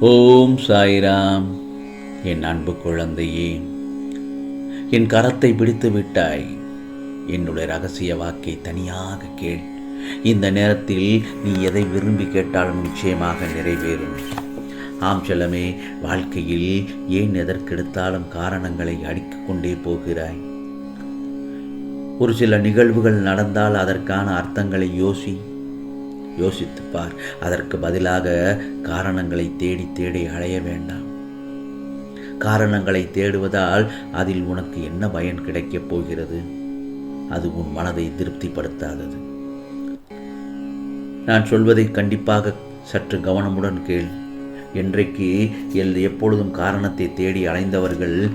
ஓம் சாய்ராம். என் அன்பு குழந்தையே என் கரத்தை பிடித்து விட்டாய். என்னுடைய ரகசிய வாக்கை தனியாக கேள். இந்த நேரத்தில் நீ எதை விரும்பி கேட்டாலும் நிச்சயமாக நிறைவேறும். ஆம் செல்லமே வாழ்க்கையில் ஏன் எதற்கெடுத்தாலும் காரணங்களை அடித்துக் கொண்டே போகிறாய். ஒரு சில நிகழ்வுகள் நடந்தால் அதற்கான அர்த்தங்களை யோசி. யோசித்துப்பார். அதற்கு பதிலாக காரணங்களை தேடி தேடி அலைய வேண்டாம். காரணங்களை தேடுவதால் அதில் உனக்கு என்ன பயன் கிடைக்கப் போகிறது? அது உன் மனதை திருப்திப்படுத்தாதது. நான் சொல்வதை கண்டிப்பாக சற்று கவனமுடன் கேள். என்றைக்கு எல் எப்பொழுதும் காரணத்தை தேடி அலைந்தவர்கள்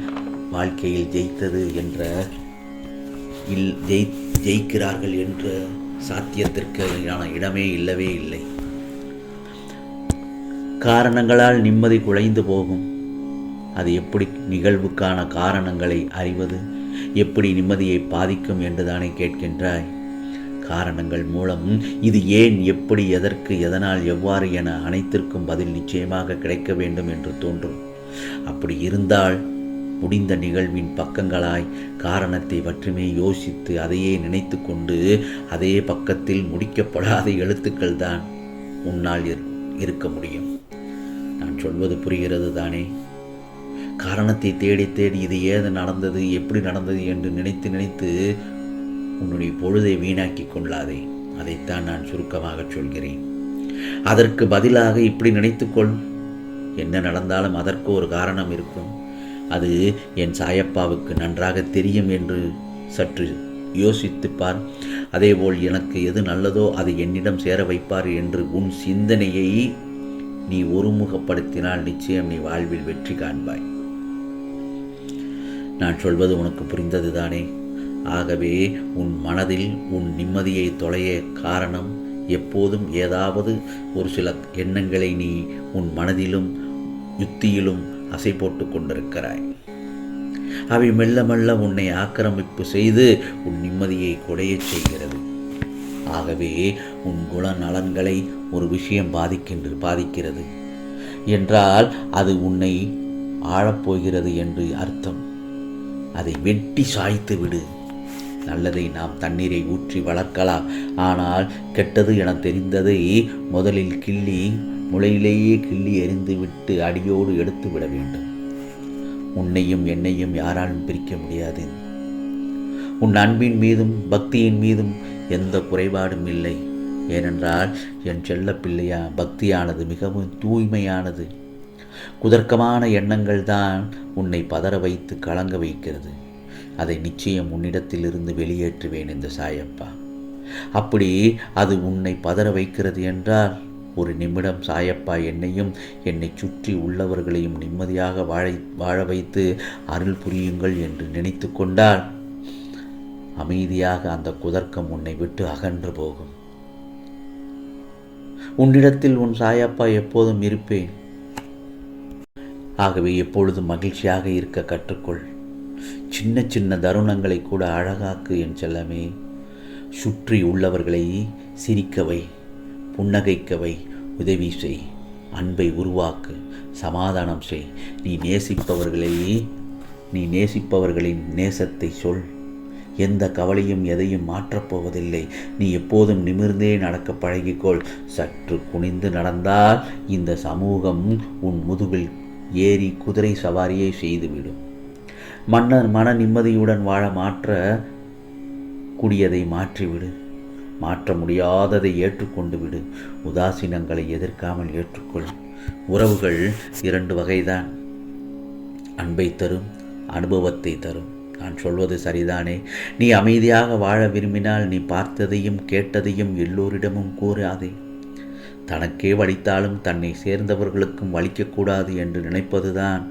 வாழ்க்கையில் ஜெயித்தது என்ற இல் ஜெய் ஜெயிக்கிறார்கள் என்ற சாத்தியத்திற்கு இடமே இல்லவே இல்லை. காரணங்களால் நிம்மதி குலைந்து போகும். அது எப்படி நிகழ்வுக்கான காரணங்களை அறிவது? எப்படி நிம்மதியை பாதிக்கும் என்றுதானே கேட்கின்றாய். காரணங்கள் மூலம் இது ஏன் எப்படி எதற்கு எதனால் எவ்வாறு என அனைத்திற்கும் பதில் நிச்சயமாக கிடைக்க வேண்டும் என்று தோன்றும். அப்படி இருந்தால் முடிந்த நிகழ்வின் பக்கங்களாய் காரணத்தை மட்டுமே யோசித்து அதையே நினைத்து கொண்டு அதே பக்கத்தில் முடிக்கப்படாத எழுத்துக்கள் தான் உன்னால் இரு- இருக்க முடியும். நான் சொல்வது புரிகிறது தானே? காரணத்தை தேடி தேடி இது ஏது நடந்தது எப்படி நடந்தது என்று நினைத்து நினைத்து உன்னுடைய பொழுதை வீணாக்கி கொள்ளாதே. அதைத்தான் நான் சுருக்கமாக சொல்கிறேன். அதற்கு பதிலாக இப்படி நினைத்துக்கொள். என்ன நடந்தாலும் அதற்கு ஒரு காரணம் இருக்கும். அது என் சாயப்பாவுக்கு நன்றாக தெரியும் என்று சற்று யோசித்துப்பார் அதேபோல் எனக்கு எது நல்லதோ அதை என்னிடம் சேர வைப்பார் என்று உன் சிந்தனையை நீ ஒருமுகப்படுத்தினால் நிச்சயம் நீ வாழ்வில் வெற்றி காண்பாய். நான் சொல்வது உனக்கு புரிந்தது தானே ஆகவே உன் மனதில் உன் நிம்மதியை தொலைய காரணம் எப்போதும் ஏதாவது ஒரு சில எண்ணங்களை நீ உன் மனதிலும் யுத்தியிலும் அசை போட்டு கொண்டிருக்கிறாய். அவை மெல்ல மெல்ல உன்னை ஆக்கிரமிப்பு செய்து உன் நிம்மதியை குறையச் செய்கிறது. ஆகவே உன் குண நலன்களை ஒரு விஷயம் பாதிக்கின்ற பாதிக்கிறது. என்றால் அது உன்னை ஆழப்போகிறது என்று அர்த்தம். அதை வெட்டி சாய்த்து விடு. நல்லதை நாம் தண்ணீரை ஊற்றி வளர்க்கலாம். ஆனால் கெட்டது என தெரிந்ததை முதலில் கிள்ளி முளையிலேயே கிள்ளி எறிந்து விட்டு அடியோடு எடுத்து விட வேண்டும். உன்னையும் என்னையும் யாராலும் பிரிக்க முடியாது. உன் அன்பின் மீதும் பக்தியின் மீதும் எந்த குறைபாடும் இல்லை. ஏனென்றால் என் செல்ல பிள்ளையா பக்தியானது மிகவும் தூய்மையானது. குதர்க்கமான எண்ணங்கள் தான் உன்னை பதற வைத்து கலங்க வைக்கிறது. அதை நிச்சயம் உன்னிடத்திலிருந்து வெளியேற்றுவேன் இந்த சாயப்பா. அப்படி அது உன்னை பதற வைக்கிறது என்றால் ஒரு நிமிடம் சாயப்பா என்னையும் என்னை சுற்றி உள்ளவர்களையும் நிம்மதியாக வாழை வாழ வைத்து அருள் புரியுங்கள் என்று நினைத்து கொண்டால் அமைதியாக அந்த குதர்க்கம் உன்னை விட்டு அகன்று போகும். உன்னிடத்தில் உன் சாயப்பா எப்போதும் இருப்பேன். ஆகவே எப்பொழுதும் மகிழ்ச்சியாக இருக்க கற்றுக்கொள். சின்ன சின்ன தருணங்களை கூட அழகாக்கு என் செல்லமே. சுற்றி உள்ளவர்களை சிரிக்கவை புன்னகைக்கவை உதவி செய். அன்பை உருவாக்கு. சமாதானம் செய். நீ நேசிப்பவர்களை நீ நேசிப்பவர்களின் நேசத்தை சொல். எந்த கவலையும் எதையும் மாற்றப் போவதில்லை. நீ எப்போதும் நிமிர்ந்தே நடக்க பழகிக்கொள். சற்று குனிந்து நடந்தால் இந்த சமூகம் உன் முதுகில் ஏறி குதிரை சவாரியை செய்துவிடும். மன்னர் மன நிம்மதியுடன் வாழ மாற்ற கூடியதை மாற்றிவிடு. மாற்ற முடியாததை ஏற்றுக்கொண்டு விடு. உதாசீனங்களை எதிர்க்காமல் ஏற்றுக்கொள். உறவுகள் இரண்டு வகைதான். அன்பை தரும் அனுபவத்தை தரும். நான் சொல்வது சரிதானே? நீ அமைதியாக வாழ விரும்பினால் நீ பார்த்ததையும் கேட்டதையும் எல்லோரிடமும் கூறாதே. தனக்கே வலித்தாலும் தன்னை சேர்ந்தவர்களுக்கும் வலிக்கக்கூடாது என்று நினைப்பதுதான்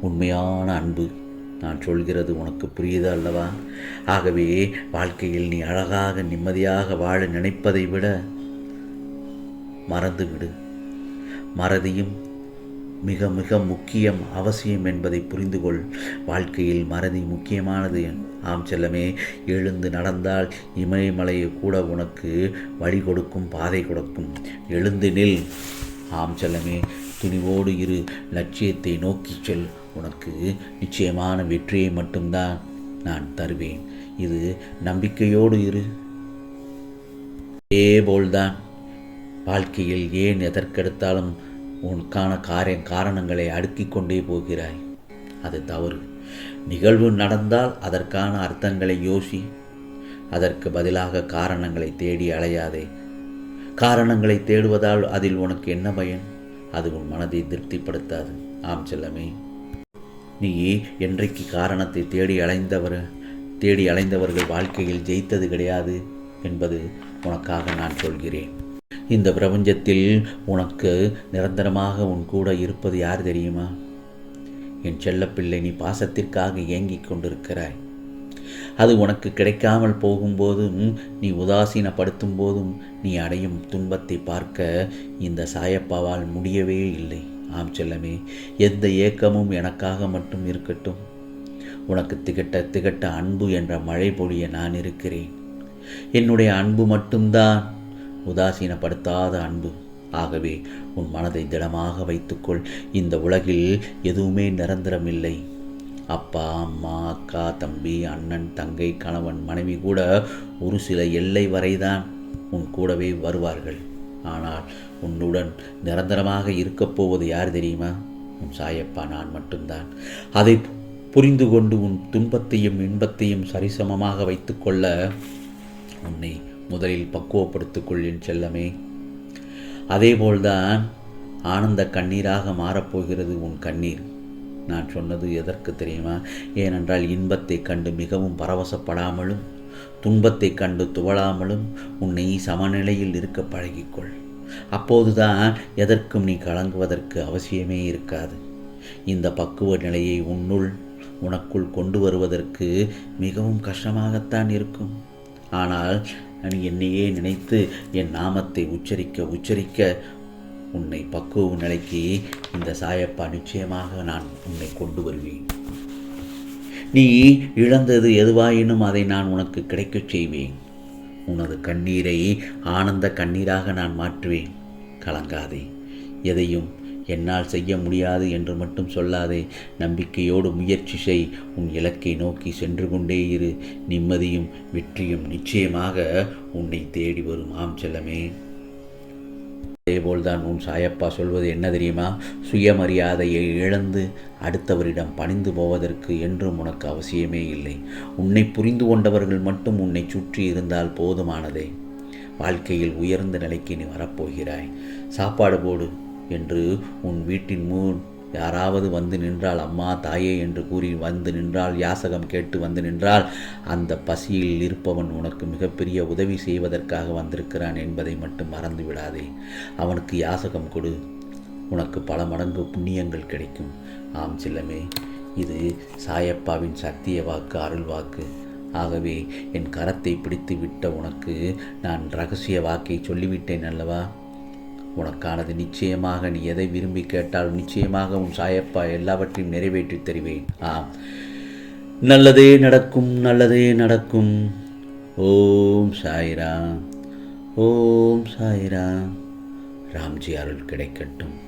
உண்மையான அன்பு. நான் சொல்கிறது உனக்கு புரியுது அல்லவா? ஆகவே வாழ்க்கையில் நீ அழகாக நிம்மதியாக வாழ நினைப்பதை விட மறந்துவிடு. மறதியும் மிக மிக முக்கியம் அவசியம் என்பதை புரிந்து கொள். வாழ்க்கையில் மறதி முக்கியமானது. ஆம் செல்லமே எழுந்து நடந்தால் இமயமலையை கூட உனக்கு வழி கொடுக்கும் பாதை கொடுக்கும். எழுந்து நில். ஆம் செல்லமே துணிவோடு இரு. லட்சியத்தை நோக்கிச் செல். உனக்கு நிச்சயமான வெற்றியை மட்டும்தான் நான் தருவேன். இது நம்பிக்கையோடு இரு. அதேபோல்தான் வாழ்க்கையில் ஏன் எதற்கெடுத்தாலும் உனக்கான காரிய காரணங்களை அடுக்கி கொண்டே போகிறாய். அது தவறு. நிகழ்வு நடந்தால் அதற்கான அர்த்தங்களை யோசி. அதற்கு பதிலாக காரணங்களை தேடி அலையாதே. காரணங்களை தேடுவதால் அதில் உனக்கு என்ன பயன்? அது உன் மனதை திருப்திப்படுத்தாது. ஆம் செல்லமே. நீ என்றைக்கு காரணத்தை தேடி அலைந்தவர் தேடி அலைந்தவர்கள் வாழ்க்கையில் ஜெயித்தது கிடையாது என்பது உனக்காக நான் சொல்கிறேன். இந்த பிரபஞ்சத்தில் உனக்கு நிரந்தரமாக உன் கூட இருப்பது யார் தெரியுமா? என் செல்லப்பிள்ளை நீ பாசத்திற்காக ஏங்கிக் கொண்டிருக்கிறாய். அது உனக்கு கிடைக்காமல் போகும்போதும் நீ உதாசீனப்படுத்தும் போதும் நீ அடையும் துன்பத்தை பார்க்க இந்த சாயப்பாவால் முடியவே இல்லை. ஆம் செல்லமே எந்த ஏக்கமும் எனக்காக மட்டும் இருக்கட்டும். உனக்கு திகட்ட திகட்ட அன்பு என்ற மழை பொழிய நான் இருக்கிறேன். என்னுடைய அன்பு மட்டும்தான் உதாசீனப்படுத்தாத அன்பு. ஆகவே உன் மனதை திடமாக வைத்துக்கொள். இந்த உலகில் எதுவுமே நிரந்தரமில்லை. அப்பா அம்மா அக்கா தம்பி அண்ணன் தங்கை கணவன் மனைவி கூட ஒரு சில எல்லை வரைதான் உன் கூடவே வருவார்கள். ஆனால் உன்னுடன் நிரந்தரமாக இருக்கப் போவது யார் தெரியுமா? உன் சாயப்பா நான் மட்டும்தான். அதை புரிந்து கொண்டு உன் துன்பத்தையும் இன்பத்தையும் சரிசமமாக வைத்துக்கொள்ள உன்னை முதலில் பக்குவப்படுத்திக் என் செல்லமே. அதேபோல்தான் ஆனந்த கண்ணீராக மாறப்போகிறது உன் கண்ணீர். நான் சொன்னது எதற்கு தெரியுமா? ஏனென்றால் இன்பத்தை கண்டு மிகவும் பரவசப்படாமலும் துன்பத்தை கண்டு துவளாமலும் உன்னை சமநிலையில் இருக்க பழகிக்கொள். அப்போதுதான் எதற்கும் நீ கலங்குவதற்கு அவசியமே இருக்காது. இந்த பக்குவ நிலையை உன்னுள் உனக்குள் கொண்டு வருவதற்கு மிகவும் கஷ்டமாகத்தான் இருக்கும். ஆனால் நீ என்னையே நினைத்து என் நாமத்தை உச்சரிக்க உச்சரிக்க உன்னை பக்குவ நிலைக்கு இந்த சாயப்பா நிச்சயமாக நான் உன்னை கொண்டு வருவேன். நீ இழந்தது எதுவாயினும் அதை நான் உனக்கு கிடைக்கச் செய்வேன். உனது கண்ணீரை ஆனந்த கண்ணீராக நான் மாற்றுவேன். கலங்காதே. எதையும் என்னால் செய்ய முடியாது என்று மட்டும் சொல்லாதே. நம்பிக்கையோடு முயற்சி செய். உன் இலக்கை நோக்கி சென்று கொண்டே இரு. நிம்மதியும் வெற்றியும் நிச்சயமாக உன்னை தேடி வரும். ஆம் செல்லமே. அதேபோல்தான் உன் சாயப்பா சொல்வது என்ன தெரியுமா? சுயமரியாதையை இழந்து அடுத்தவரிடம் பணிந்து போவதற்கு என்றும் உனக்கு அவசியமே இல்லை. உன்னை புரிந்து கொண்டவர்கள் மட்டும் உன்னை சுற்றி இருந்தால் போதுமானதே. வாழ்க்கையில் உயர்ந்த நிலைக்கு நீ வரப்போகிறாய். சாப்பாடு போடு என்று உன் வீட்டின் முன் யாராவது வந்து நின்றால் அம்மா தாயே என்று கூறி வந்து நின்றால் யாசகம் கேட்டு வந்து நின்றால் அந்த பசியில் இருப்பவன் உனக்கு மிகப்பெரிய உதவி செய்வதற்காக வந்திருக்கிறான் என்பதை மட்டும் மறந்து விடாதே. அவனுக்கு யாசகம் கொடு. உனக்கு பல மடங்கு புண்ணியங்கள் கிடைக்கும். ஆம் சில்லமே இது சாயப்பாவின் சத்திய வாக்கு அருள் வாக்கு. ஆகவே என் கரத்தை பிடித்து விட்ட உனக்கு நான் ரகசிய வாக்கை சொல்லிவிட்டேன் அல்லவா? உனக்கானது நிச்சயமாக நீ எதை விரும்பி கேட்டாலும் நிச்சயமாக உன் சாயப்பா எல்லாவற்றையும் நிறைவேற்றி தருவேன். ஆம். நல்லதே நடக்கும் நல்லதே நடக்கும். ஓம் சாய்ராம். ஓம் சாய்ராம். ராம்ஜி அருள் கிடைக்கட்டும்.